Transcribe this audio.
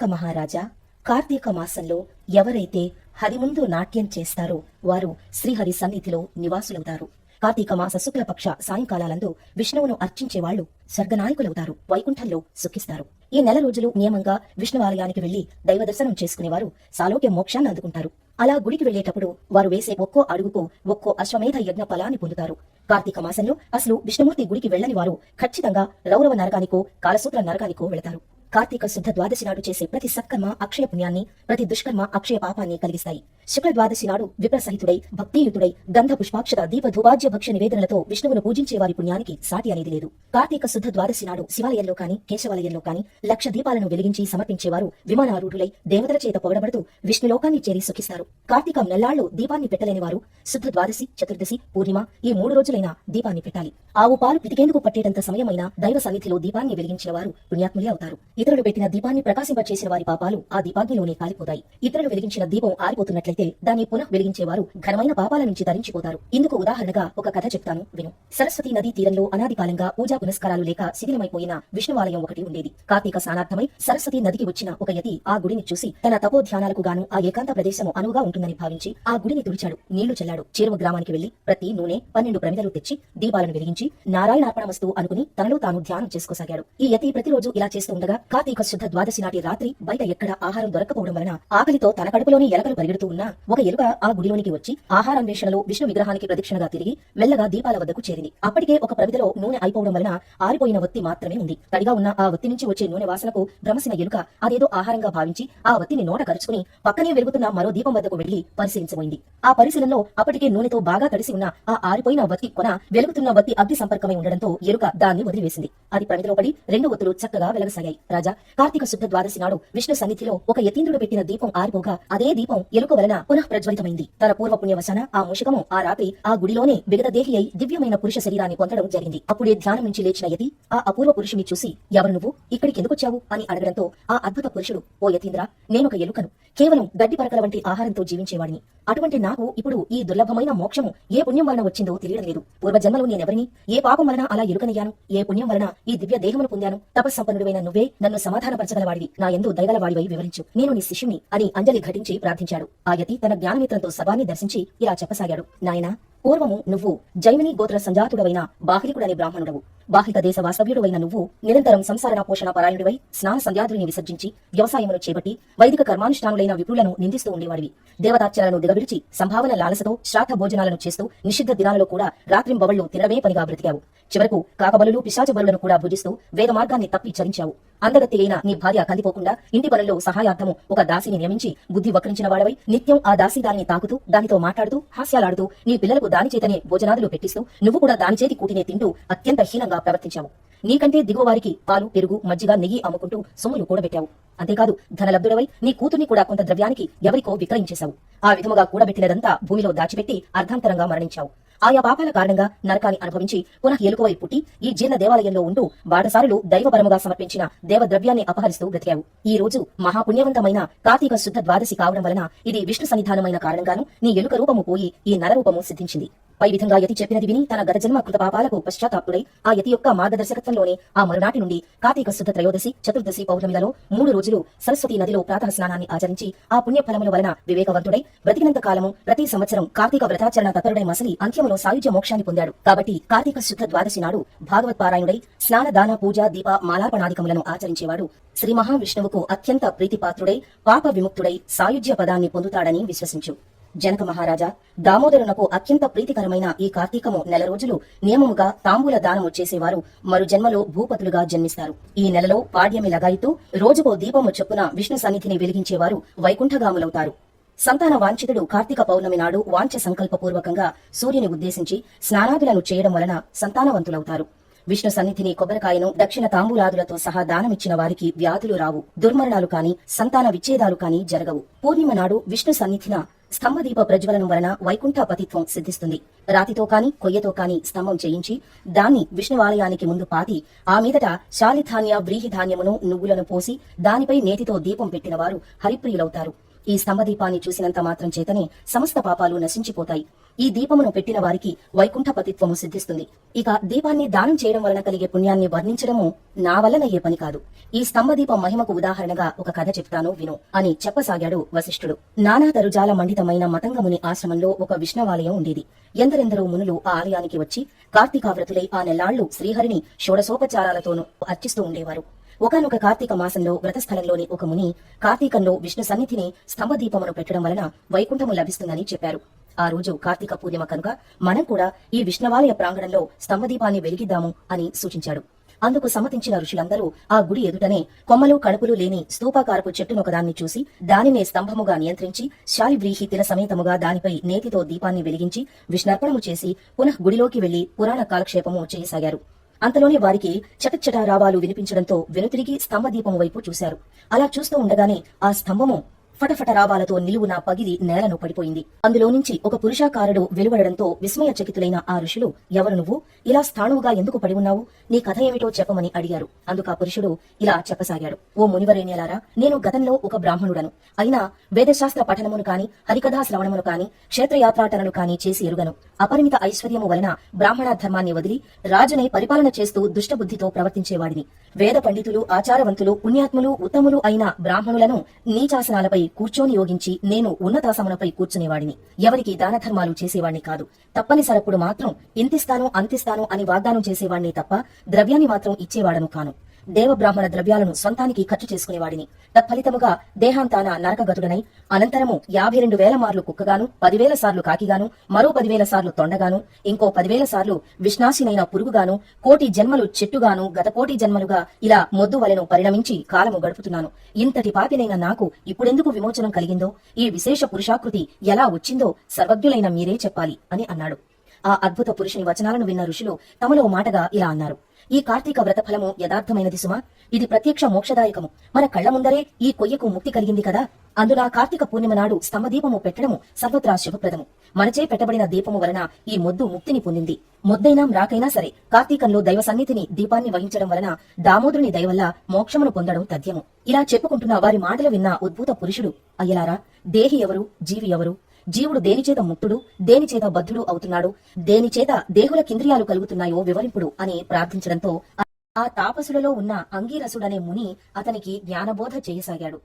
జనక మహారాజా కార్తీక మాసంలో ఎవరైతే హరి ముందు నాట్యం చేస్తారో వారు శ్రీహరి సన్నిధిలో నివాసులవుతారు. కార్తీక మాస శుక్లపక్ష సాయంకాలాలందు విష్ణువును అర్చించే వాళ్ళు స్వర్గనాయకులవుతారు వైకుంఠంలో సుఖిస్తారు. ఈ నెల రోజులు నియమంగా విష్ణువాలయానికి వెళ్ళి దైవ దర్శనం చేసుకునేవారు సాలోక్య మోక్షాన్ని అందుకుంటారు. అలా గుడికి వెళ్ళేటప్పుడు వారు వేసే ఒక్కో అడుగుకు ఒక్కో అశ్వమేధ యజ్ఞ ఫలాన్ని పొందుతారు. కార్తీక మాసంలో అసలు విష్ణుమూర్తి గుడికి వెళ్ళని వారు ఖచ్చితంగా రౌరవ నరకానికో కాలసూత్ర నరకానికో వెళతారు. కార్తీక శుద్ధ ద్వాదశి నాడు చేసే ప్రతి సత్కర్మ అక్షయ పుణ్యాన్ని ప్రతి దుష్కర్మ అక్షయ పాపాన్ని కలిగిస్తాయి. శుక్ల ద్వాదశి నాడు విప్రసహితుడై భక్తియుతుడై గంధ పుష్పాక్షత దీప ధూపాజ్య భక్ష నివేదనలతో విష్ణువును పూజించే వారి పుణ్యానికి సాటి అనేది లేదు. కార్తీక శుద్ధ ద్వాదశి నాడు శివాలయంలో కాని కేశవాలయంలో కాని లక్ష దీపాలను వెలిగించి సమర్పించేవారు విమానారూఢులై దేవతల చేత పొగడబడుతూ విష్ణులోకాన్ని చేరి సుఖిస్తారు. కార్తీకం నెల్లాళ్ళు దీపాన్ని పెట్టలేని వారు శుద్ధ ద్వాదశి చతుర్దశి పూర్ణిమ ఈ మూడు రోజులైన దీపాన్ని పెట్టాలి. ఆవు పాలు పితికేందుకు పట్టేటంత సమయమైన దైవ సన్నిధిలో దీపాన్ని వెలిగించిన వారు పుణ్యాత్ములే అవుతారు. ఇతరులు పెట్టిన దీపాన్ని ప్రకాశింపచేసిన వారి పాపాలు ఆ దీపాగ్నిలోనే కాలిపోతాయి. ఇతరులు వెలిగించిన దీపం ఆరిపోతున్నట్లయితే దాన్ని పునః వెలిగించేవారు ఘనమైన పాపాల నుంచి తరించిపోతారు. ఇందుకు ఉదాహరణగా ఒక కథ చెప్తాను విను. సరస్వతి నదీ తీరంలో అనాది కాలంగా పూజా పునస్కారాలు లేక శిథిలమైపోయిన విష్ణువాలయం ఒకటి ఉండేది. కార్తీక సానార్థమై సరస్వతి నదికి వచ్చిన ఒక యతి ఆ గుడిని చూసి తన తపోధ్యానాలకు గాను ఆ ఏకాంత ప్రదేశము అనువుగా ఉంటుందని భావించి ఆ గుడిని తుడిచాడు. నీళ్ళు చల్లాడు. చేరువ గ్రామానికి వెళ్ళి ప్రతి నూనె పన్నెండు ప్రమిదలు తెచ్చి దీపాలను వెలిగించి నారాయణార్పణమస్తు అనుకుని తనలో తాను ధ్యానం చేసుకోసాగాడు. ఈ యతి ప్రతిరోజు ఇలా చేస్తూ ఉండగా కార్తీక శుద్ధ ద్వాదశి నాటి రాత్రి బయట ఎక్కడ ఆహారం దొరకపోవడం వలన ఆకలితో తన కడుపులోని ఎలకలు పరిగెడుతూ ఉన్న ఒక ఎలుక ఆ గుడిలోనికి వచ్చి ఆహారాన్వేషణలో విష్ణు విగ్రహానికి ప్రదక్షిణగా తిరిగి మెల్లగా దీపాల వద్దకు చేరింది. అప్పటికే ఒక ప్రవిధిలో నూనె అయిపోవడం వలన ఆరిపోయిన ఒత్తి మాత్రమే ఉంది. తడిగా ఉన్న ఆ ఒత్తి నుంచి వచ్చే నూనె వాసనకు భ్రమసిన ఎలుక అదేదో ఆహారంగా భావించి ఆ ఒత్తిని నోట కరుచుకుని పక్కనే వెలుగుతున్న మరో దీపం వద్దకు వెళ్ళి పరిశీలించబోయింది. ఆ పరిశీలనలో అప్పటికే నూనెతో బాగా తడిసి ఉన్న ఆ ఆరిపోయిన వత్తి కొన వెలుగుతున్న వత్తి అగ్ని సంపర్కమై ఉండడంతో ఎలుక దాన్ని వదిలివేసింది. అది ప్రమిదలో పడి రెండు ఒత్తులు చక్కగా వెలగసాగాయి. రాజా కార్తీక శుద్ధ ద్వాదశి నాడు విష్ణు సన్నిధిలో ఒక యతీంద్రుడు పెట్టిన దీపం ఆరిపోగా అదే దీపం ఎలుక వలన పునః ప్రజ్వలితమైంది తన పూర్వ పుణ్యవశన ఆ మూషికము ఆ రాత్రి ఆ గుడిలోనే విగతదేహి అయి దివ్యమైన పురుష శరీరాన్ని పొందడం జరిగింది. అప్పుడే ధ్యానం నుంచి లేచిన యతి ఆ అపూర్వ పురుషుని చూసి ఎవరు నువ్వు? ఇక్కడికి ఎందుకు వచ్చావు? అని అడగడంతో ఆ అద్భుత పురుషుడు ఓ యతీంద్ర నేనొక ఎలుకను కేవలం గడ్డి పరకల వంటి ఆహారంతో జీవించేవాడిని. అటువంటి నాకు ఇప్పుడు ఈ దుర్లభమైన మోక్షము ఏ పుణ్యం వలన వచ్చిందో తెలియడం లేదు. పూర్వజన్మలో నేనెవరిని? ఏ పాపం వలన అలా ఎలుకనయ్యాను? ఏ పుణ్యం వలన ఈ దివ్య దేహమును పొందాను? తపస్సంపన్నుడైన నువ్వే నన్ను సమాధానపరచగలవాడివి. నా ఎందు దయగలవాడివై వివరించు. నేను నీ శిష్యుని అని అంజలి ఘటించి ప్రార్థించాడు. ఆ యతి తన జ్ఞానమిత్రంతో సభాన్ని దర్శించి ఇలా చెప్పసాగాడు. నాయనా పూర్వము నువ్వు జైమిని గోత్ర సంజాతుడవైన బాహ్లికుడనే బ్రాహ్మణుడవు. బాహిక దేశ వాస్తవ్యుడవైన నువ్వు నిరంతరం సంసారణ పోషణ పరాయణుడివై స్నాన సంధ్యాదుల్ని విసర్జించి వ్యవసాయమును చేపట్టి వైదిక కర్మానుష్ఠానులైన విపులను నిందిస్తూ ఉండేవాడివి. దేవతార్చనలను దిగవిడిచి సంభావన లాలసతో శ్రాద్ధ భోజనాలను చేస్తూ నిషిద్ధ దినాలలో కూడా రాత్రింబవళ్ళు తినడమే పనిగా బ్రతికావు. చివరకు కాకబలులు పిశాచబలులను కూడా భుజిస్తూ వేద మార్గాన్ని తప్పి చరించావు. అందగత్తి అయిన నీ భార్య కందిపోకుండా ఇంటి పనుల్లో సహాయార్థము ఒక దాసిని నియమించి బుద్ధి వక్రించిన వాడవై నిత్యం ఆ దాసి దానిని తాకుతూ దానితో మాట్లాడుతూ హాస్యాలాడుతూ నీ పిల్లలకు దానిచేతనే భోజనాదులు పెట్టిస్తూ నువ్వు కూడా దాని చేతి కూటినే తింటూ అత్యంత హీనంగా ప్రవర్తించావు. నీకంటే దిగువ వారికి పాలు పెరుగు మజ్జిగ నెయ్యి అమ్ముకుంటూ సొమ్ములు కూడబెట్టావు. అంతేకాదు ధనలబ్ధుడవై నీ కూతుర్ని కూడా కొంత ద్రవ్యానికి ఎవరికో విక్రయించేశావు. ఆ విధముగా కూడబెట్టినదంతా భూమిలో దాచిపెట్టి అర్ధాంతరంగా మరణించాం ఆయా పాపాల కారణంగా నరకాన్ని అనుభవించి పునః ఎలుకవై పుట్టి ఈ జీర్ణ దేవాలయంలో ఉంటూ బాటసారులు దైవపరముగా సమర్పించిన దేవద్రవ్యాన్ని అపహరిస్తూ బ్రతికావు. ఈ రోజు మహాపుణ్యవంతమైన కార్తీక శుద్ధ ద్వాదశి కావడం వలన ఇది విష్ణు సన్నిధానమైన కారణంగాను నీ ఎలుక రూపము పోయి ఈ నరరూపము సిద్ధించింది. పై విధంగా యతి చెప్పినది విని తన గత జన్మ కృత పాపాలకు పశ్చాత్తాపుడై ఆ యతి యొక్క మార్గదర్శకత్వంలోనే ఆ మరునాటి నుండి కార్తీక శుద్ధ త్రయోదశి చతుర్దశి పౌర్ణమిలలో మూడు రోజులు సరస్వతి నదిలో ప్రాతః స్నానాన్ని ఆచరించి ఆ పుణ్య ఫలముల వలన వివేకవంతుడై బ్రతికినంత కాలము ప్రతి సంవత్సరం కార్తీక వ్రతాచరణ తత్పరుడై మసలి అంత్యములో సాయుధ్య మోక్షాన్ని పొందాడు. కాబట్టి కార్తీక శుద్ధ ద్వాదశి నాడు భాగవత్ పారాయణుడై స్నాన దాన పూజ దీప మాలాపనాదికములను ఆచరించేవాడు. శ్రీ మహావిష్ణువుకు అత్యంత ప్రీతిపాత్రుడై పాప విముక్తుడై సాయుధ్య పదాన్ని పొందుతాడని విశ్వసించు. జనక మహారాజా దామోదరునకు అత్యంత ప్రీతికరమైన ఈ కార్తీకము నెల రోజులు నియమముగా తాంబూల దానము చేసేవారు మరు జన్మలో భూపతులుగా జన్మిస్తారు. ఈ నెలలో పాడ్యమి లగాయితూ రోజుకో దీపము చొప్పున విష్ణు సన్నిధిని వెలిగించేవారు వైకుంఠగాములవుతారు. సంతాన వాంఛితుడు కార్తీక పౌర్ణమి నాడు వాంఛ సంకల్పపూర్వకంగా సూర్యుని ఉద్దేశించి స్నానాదులను చేయడం వలన సంతానవంతులవుతారు. విష్ణు సన్నిధిని కొబ్బరికాయను దక్షిణ తాంబూలాదులతో సహా దానమిచ్చిన వారికి వ్యాధులు రావు. దుర్మరణాలు కాని సంతాన విచ్ఛేదాలు కాని జరగవు. పూర్ణిమ నాడు విష్ణు సన్నిధిన స్తంభదీప ప్రజ్వలనం వలన వైకుంఠ పతిత్వం సిద్ధిస్తుంది. రాతితో కాని కొయ్యతో కాని స్తంభం చేయించి దాన్ని విష్ణువాలయానికి ముందు పాతి ఆ మీదట శాలిధాన్య వ్రీహిధాన్యమును నువ్వులను పోసి దానిపై నేతితో దీపం పెట్టిన వారు హరిప్రియులవుతారు. ఈ స్తంభదీపాన్ని చూసినంత మాత్రం చేతనే సమస్త పాపాలు నశించిపోతాయి. ఈ దీపమును పెట్టిన వారికి వైకుంఠపతిత్వము సిద్ధిస్తుంది. ఇక దీపాన్ని దానం చేయడం వలన కలిగే పుణ్యాన్ని వర్ణించడము నా వల్లనయ్యే పని కాదు. ఈ స్తంభదీపం మహిమకు ఉదాహరణగా ఒక కథ చెప్తాను విను అని చెప్పసాగాడు వశిష్ఠుడు. నానా తరుజాల మండితమైన మతంగముని ఆశ్రమంలో ఒక విష్ణవాలయం ఉండేది. ఎందరెందరో మునులు ఆ ఆలయానికి వచ్చి కార్తీకావ్రతులై ఆ నెలాళ్ళు శ్రీహరిని షోడసోపచారాలతోనూ అర్చిస్తూ ఉండేవారు. ఒకనొక కార్తీక మాసంలో వ్రతస్థలంలోని ఒక ముని కార్తీకంలో విష్ణు సన్నిధిని స్తంభదీపమును పెట్టడం వలన వైకుంఠము లభిస్తుందని చెప్పారు. ఆ రోజు కార్తీక పూర్ణిమ కనుక మనం కూడా ఈ విష్ణవాలయ ప్రాంగణంలో స్తంభదీపాన్ని వెలిగిద్దాము అని సూచించాడు. అందుకు సమ్మతించిన ఋషులందరూ ఆ గుడి ఎదుటనే కొమ్మలు కడుపులు లేని స్తూపాకారపు చెట్టునొకదాన్ని చూసి దానినే స్తంభముగా నియంత్రించి శాలివ్రీహి తిల సమేతముగా దానిపై నేతితో దీపాన్ని వెలిగించి విష్ణర్పణము చేసి పునః గుడిలోకి వెళ్ళి పురాణ కాలక్షేపము చేయసాగారు. అంతలోనే వారికి చటచట రావాలు వినిపించడంతో వెనుతిరిగి స్తంభదీపం వైపు చూశారు. అలా చూస్తూ ఉండగానే ఆ స్తంభము ఫటఫట రావాలతో నిలువున పగిలి నేలను పడిపోయింది. అందులో నుంచి ఒక పురుషాకారుడు వెలువడడంతో విస్మయచకితులైన ఆ ఋషులు ఎవరు నువ్వు? ఇలా స్థాణువుగా ఎందుకు పడి ఉన్నావు? నీ కథ ఏమిటో చెప్పమని అడిగారు. అందుకు ఆ పురుషుడు ఇలా చెప్పసాగాడు. ఓ మునివరేణ్యలారా నేను గతంలో ఒక బ్రాహ్మణుడను. అయినా వేదశాస్త్ర పఠనమును కాని హరికథా శ్రవణమును కాని క్షేత్రయాత్రాటనను కాని చేసి ఎరుగను. అపరిమిత ఐశ్వర్యము వలన బ్రాహ్మణ ధర్మాన్ని వదిలి రాజునై పరిపాలన చేస్తూ దుష్టబుద్ధితో ప్రవర్తించేవాడిని. వేద పండితులు ఆచారవంతులు పుణ్యాత్ములు ఉత్తములు అయిన బ్రాహ్మణులను నీచాసనాలపై కూర్చొని యోగించి నేను ఉన్నతాసమునపై కూర్చునేవాడిని. ఎవరికి దాన ధర్మాలు చేసేవాణ్ణి కాదు. తప్పనిసరప్పుడు మాత్రం ఇంతిస్తాను అంతిస్తాను అని వాగ్దానం చేసేవాణ్ణి తప్ప ద్రవ్యాన్ని మాత్రం ఇచ్చేవాడను కాను. దేవబ్రాహ్మణ ద్రవ్యాలను సొంతానికి ఖర్చు చేసుకునేవాడిని. తత్ఫలితముగా దేహాంతాన నరకగతుడనై అనంతరము యాభై రెండు వేల మార్లు కుక్కగాను పదివేల సార్లు కాకిగాను మరో పదివేల సార్లు తొండగాను ఇంకో పదివేల సార్లు విష్ణాశినైన పురుగుగాను కోటి జన్మలు చెట్టుగాను గత కోటి జన్మలుగా ఇలా మొద్దు వలెను పరిణమించి కాలము గడుపుతున్నాను. ఇంతటి పాపినైన నాకు ఇప్పుడెందుకు విమోచనం కలిగిందో ఈ విశేష పురుషాకృతి ఎలా వచ్చిందో సర్వజ్ఞులైన మీరే చెప్పాలి అని అన్నాడు. ఆ అద్భుత పురుషుని వచనాలను విన్న ఋషులు తమలో మాటగా ఇలా అన్నారు. ఈ కార్తీక వ్రత ఫలము యథార్థమైనది సుమా. ఇది ప్రత్యక్ష మోక్షదాయకము. మన కళ్ళ ముందరే ఈ కొయ్యకు ముక్తి కలిగింది కదా? అందున కార్తీక పూర్ణిమ నాడు స్తంభదీపము పెట్టడము సర్వత్రా శుభప్రదము. మనచే పెట్టబడిన దీపము వలన ఈ మొద్దు ముక్తిని పొందింది. మొద్దైనా రాకైనా సరే కార్తీకంలో దైవ సన్నిధిని దీపాన్ని వహించడం వలన దామోదరుని దయవల్ల మోక్షమును పొందడం తథ్యము. ఇలా చెప్పుకుంటున్న వారి మాటలు విన్న ఉద్భూత పురుషుడు అయ్యలారా దేహి ఎవరు జీవి ఎవరు? జీవుడు దేనిచేత ముక్తుడు దేనిచేత బద్ధుడు అవుతున్నాడు దేనిచేత దేహులకింద్రియాలు కలుగుతున్నాయో వివరింపుడు అని ప్రార్థించడంతో ఆ తాపసులలో ఉన్న అంగీరసుడనే ముని అతనికి జ్ఞానబోధ చేయసాగాడు.